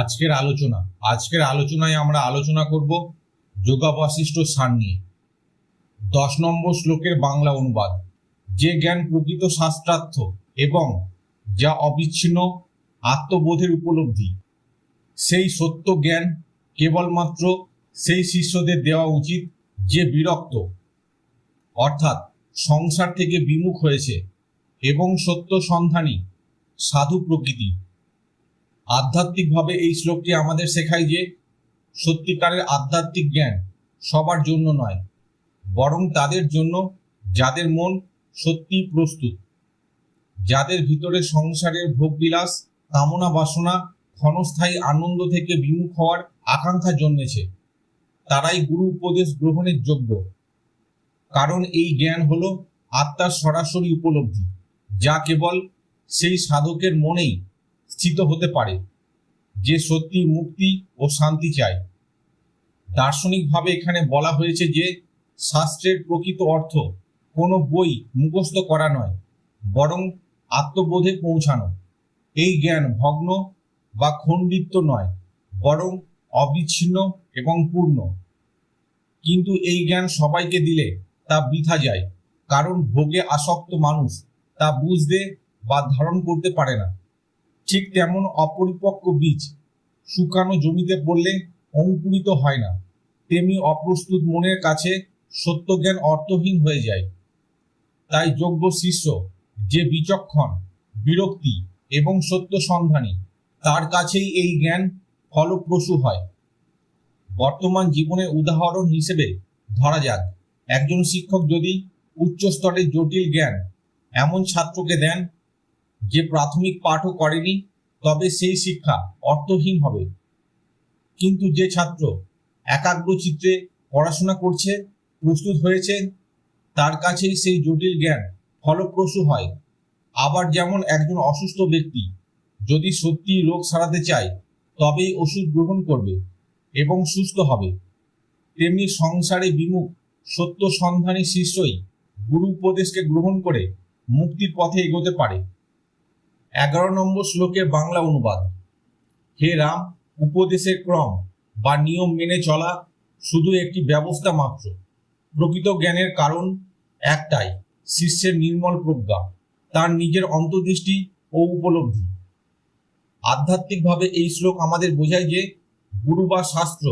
আজকের আলোচনা, আজকের আলোচনায় আমরা আলোচনা করব যোগাবাশিষ্ট সার নিয়ে। দশ নম্বর শ্লোকের বাংলা অনুবাদ, যে জ্ঞান প্রকৃত শাস্ত্রার্থ এবং যা অবিচ্ছিন্ন আত্মবোধের উপলব্ধি। সেই সত্য জ্ঞান কেবলমাত্র সেই শিষ্যদের দেওয়া উচিত যে বিরক্ত, অর্থাৎ সংসার থেকে বিমুখ হয়েছে এবং সত্য সন্ধানী, সাধু প্রকৃতি। আধ্যাত্মিকভাবে এই শ্লোকটি আমাদের শেখায় যে সত্যিকারের আধ্যাত্মিক জ্ঞান সবার জন্য নয়, বরং তাদের জন্য যাদের মন সত্যি প্রস্তুত, যাদের ভিতরে সংসারের ভোগবিলাস, কামনা বাসনা, ক্ষণস্থায়ী আনন্দ থেকে বিমুখ হওয়ার আকাঙ্ক্ষা জন্মেছে, তারাই গুরু উপদেশ গ্রহণের যোগ্য। কারণ এই জ্ঞান হল আত্মার সরাসরি উপলব্ধি, যা কেবল সেই সাধকের মনেই স্থিত হতে পারে, যে সত্যি মুক্তি ও শান্তি চায়। দার্শনিকভাবে এখানে বলা হয়েছে যে, শাস্ত্রের প্রকৃত অর্থ কোনো বই মুখস্থ করা নয়, বরং আত্মবোধে পৌঁছানো। এই জ্ঞান ভগ্ন বা খণ্ডিত নয়, বরং অবিচ্ছিন্ন এবং পূর্ণ। কিন্তু এই জ্ঞান সবাইকে দিলে তা বৃথা যায়, কারণ ভোগে আসক্ত মানুষ তা বুঝতে বা ধারণ করতে পারে না। ঠিক তেমন অপরিপক্ক বীজ শুকানো জমিতে পড়লে অঙ্কুরিত হয় না। তেমনি অপ্রস্তুত মনের কাছে সত্য জ্ঞান অর্থহীন হয়ে যায়। তাই যোগ্য শিষ্য, যে বিচক্ষণ, বিরক্তি এবং সত্য সন্ধানী, তার কাছেই এই জ্ঞান ফলপ্রসূ হয়। বর্তমান জীবনের উদাহরণ হিসেবে ধরা যাক। একজন শিক্ষক যদি উচ্চ স্তরের জটিল জ্ঞান এমন ছাত্রকে দেন যে প্রাথমিক পাঠও করেনি, তবে সেই শিক্ষা অর্থহীন হবে। কিন্তু যে ছাত্র একাগ্র চিত্রে পড়াশোনা করছে, প্রস্তুত হয়েছে, তার কাছেই সেই জটিল জ্ঞান ফলপ্রসূ হয়। আবার যেমন একজন অসুস্থ ব্যক্তি যদি সত্যি রোগ সারাতে চায়, তবেই ওষুধ গ্রহণ করবে এবং সুস্থ হবে। তেমনি সংসারে বিমুখ সত্য সন্ধানী শিষ্যই গুরু উপদেশকে গ্রহণ করে মুক্তির পথে এগোতে পারে। এগারো নম্বর শ্লোকের বাংলা অনুবাদ। হে রাম, উপদেশের ক্রম বা নিয়ম মেনে চলা শুধু একটি ব্যবস্থা মাত্র। প্রকৃত জ্ঞানের কারণ একটাই, শিষ্যের নির্মল প্রজ্ঞা, তার নিজের অন্তর্দৃষ্টি ও উপলব্ধি। আধ্যাত্মিকভাবে এই শ্লোক আমাদের বোঝায় যে, গুরু বা শাস্ত্র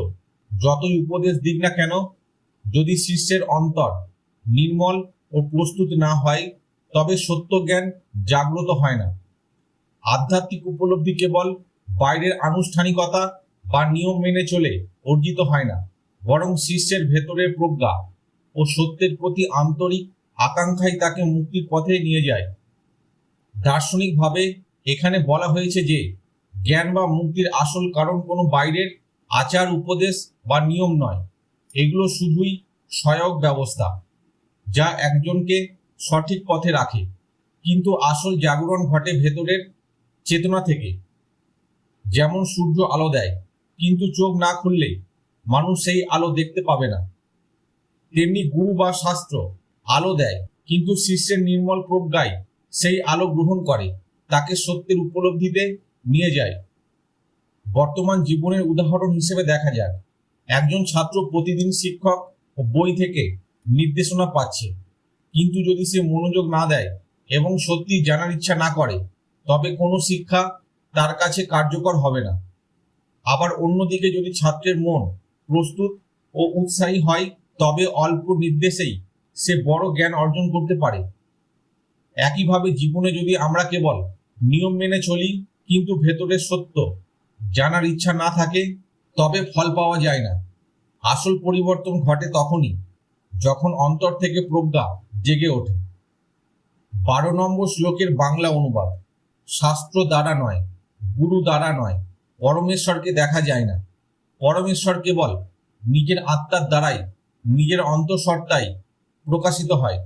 যতই উপদেশ দিক না কেন, যদি শিষ্যের অন্তর নির্মল ও প্রস্তুত না হয়, তবে সত্য জ্ঞান জাগ্রত হয় না। আধ্যাত্মিক উপলব্ধি কেবল বাইরের আনুষ্ঠানিকতা বা নিয়ম মেনে চলে অর্জিত হয় না, বরং শিষ্যের ভেতরের প্রজ্ঞা ও সত্যের প্রতি আন্তরিক আকাঙ্ক্ষাই তাকে মুক্তির পথে নিয়ে যায়। দার্শনিকভাবে এখানে বলা হয়েছে যে, জ্ঞান বা মুক্তির আসল কারণ কোনো বাইরের আচার, উপদেশ বা নিয়ম নয়। এগুলো শুধুই সহায়ক ব্যবস্থা, যা একজনকে সঠিক পথে রাখে। কিন্তু আসল জাগরণ ঘটে ভেতরের চেতনা থেকে। যেমন সূর্য আলো দেয়, কিন্তু চোখ না খুললে মানুষ সেই আলো দেখতে পাবে না। তেমনি গুরু বা শাস্ত্র আলো দেয়, কিন্তু শিষ্যের নির্মল প্রজ্ঞায় সেই আলো গ্রহণ করে, তাকে সত্যের উপলব্ধিতে নিয়ে যায়। বর্তমান জীবনের উদাহরণ হিসেবে দেখা যাক। একজন ছাত্র প্রতিদিন শিক্ষক ও বই থেকে নির্দেশনা পাচ্ছে, কিন্তু যদি সে মনোযোগ না দেয় এবং সত্যি জানার ইচ্ছা না করে তবে কোনো শিক্ষা তার কাছে কার্যকর হবে না। আবার অন্যদিকে যদি ছাত্রের মন প্রস্তুত ও উৎসাহী হয়, তবে অল্প নির্দেশেই সে বড় জ্ঞান অর্জন করতে পারে। একইভাবে জীবনে যদি আমরা কেবল নিয়ম মেনে চলি, কিন্তু ভেতরের সত্য জানার ইচ্ছা না থাকে, তবে ফল পাওয়া যায় না। আসল পরিবর্তন ঘটে তখনই, যখন অন্তর থেকে প্রজ্ঞা জেগে ওঠে। বারো নম্বর শ্লোকের বাংলা অনুবাদ। শাস্ত্র দ্বারা নয়, গুরু দ্বারা নয়, পরমেশ্বরকে দেখা যায় না। পরমেশ্বর কেবল নিজের আত্মার দ্বারাই, নিজের অন্তঃসত্ত্বাই প্রকাশিত হয়।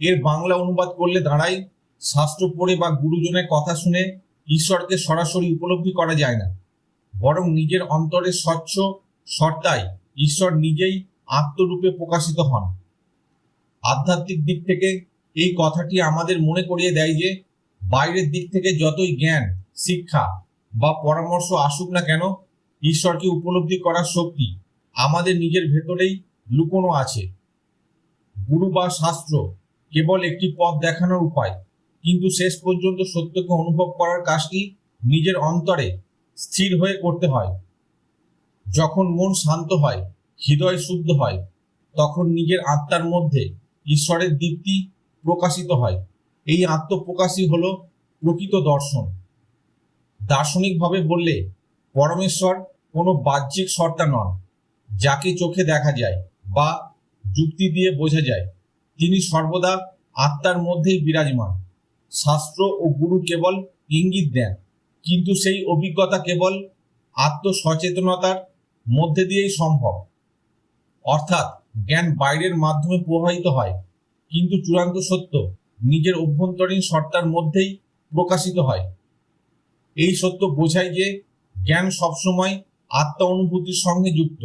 এর বাংলা অনুবাদ করলে দাঁড়ায় শাস্ত্র পড়ে বা গুরুজনের কথা শুনে ঈশ্বরকে সরাসরি উপলব্ধি করা যায় না। বরং নিজের অন্তরের স্বচ্ছ সত্তায় ঈশ্বর নিজেই আত্মরূপে প্রকাশিত হন। আধ্যাত্মিক দিক থেকে এই কথাটি আমাদের মনে করিয়ে দেয় যে বাইরের দিক থেকে যতই জ্ঞান, শিক্ষা বা পরামর্শ আসুক না কেন, ঈশ্বরকে উপলব্ধি করার শক্তি আমাদের নিজের ভেতরেই লুকোনো আছে। গুরু বা শাস্ত্র কেবল একটি পথ দেখানোর উপায়, কিন্তু শেষ পর্যন্ত সত্যকে অনুভব করার কাজটি নিজের অন্তরে স্থির হয়ে করতে হয়। যখন মন শান্ত হয়, হৃদয় শুদ্ধ হয়, তখন নিজের আত্মার মধ্যে ঈশ্বরের দীপ্তি প্রকাশিত হয়। এই আত্মপ্রকাশই হল প্রকৃত দর্শন। দার্শনিকভাবে বললে পরমেশ্বর কোনো বাহ্যিক সত্তা নন, যাকে চোখে দেখা যায় বা যুক্তি দিয়ে বোঝা যায়। তিনি সর্বদা আত্মার মধ্যেই বিরাজমান। শাস্ত্র ও গুরু কেবল ইঙ্গিত দেন, কিন্তু সেই অভিজ্ঞতা কেবল আত্মসচেতনতার মধ্যে দিয়েই সম্ভব। অর্থাৎ জ্ঞান বাইরের মাধ্যমে প্রবাহিত হয়, কিন্তু চূড়ান্ত সত্য নিজের অভ্যন্তরীণ সত্তার মধ্যেই প্রকাশিত হয়। এই সত্য বোঝায় যে জ্ঞান সবসময় আত্মা অনুভূতির সঙ্গে যুক্ত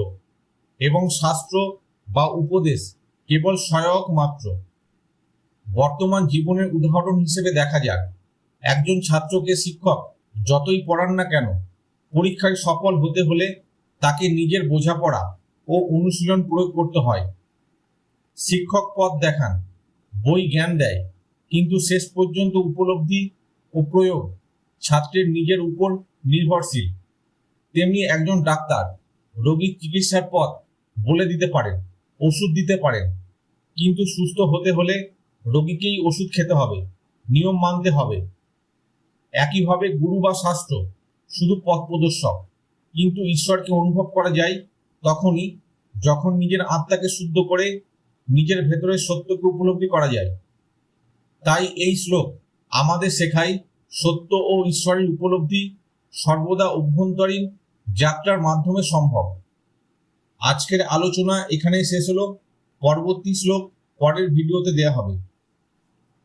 এবং শাস্ত্র বা উপদেশ কেবল সহায়ক মাত্র। বর্তমান জীবনের উদাহরণ হিসেবে দেখা যাক। একজন ছাত্রকে শিক্ষক যতই পড়ান না কেন, পরীক্ষায় সফল হতে হলে তাকে নিজের বোঝাপড়া ও অনুশীলন প্রয়োগ করতে হয়। শিক্ষক পথ দেখান, বই জ্ঞান দেয় কিন্তু শেষ পর্যন্ত উপলব্ধি ও প্রয়োগ ছাত্রের নিজের উপর নির্ভরশীল। তেমনি একজন ডাক্তার রোগীর চিকিৎসার পথ বলে দিতে পারেন, ওষুধ দিতে পারেন। কিন্তু সুস্থ হতে হলে রোগীকেই ওষুধ খেতে হবে, নিয়ম মানতে হবে। একইভাবে গুরু বা শাস্ত্র শুধু পথ প্রদর্শক, কিন্তু ঈশ্বরকে অনুভব করা যায় তখনই যখন নিজের আত্মাকে শুদ্ধ করে নিজের ভেতরের সত্যকে উপলব্ধি করা যায়। তাই এই শ্লোক, আমাদের শেখায় সত্য ও ঈশ্বরের উপলব্ধি সর্বদা অভ্যন্তরীণ যাত্রার মাধ্যমে সম্ভব। আজকের আলোচনা এখানেই শেষ হলো। পরবর্তী শ্লোক পরের ভিডিওতে দেয়া হবে।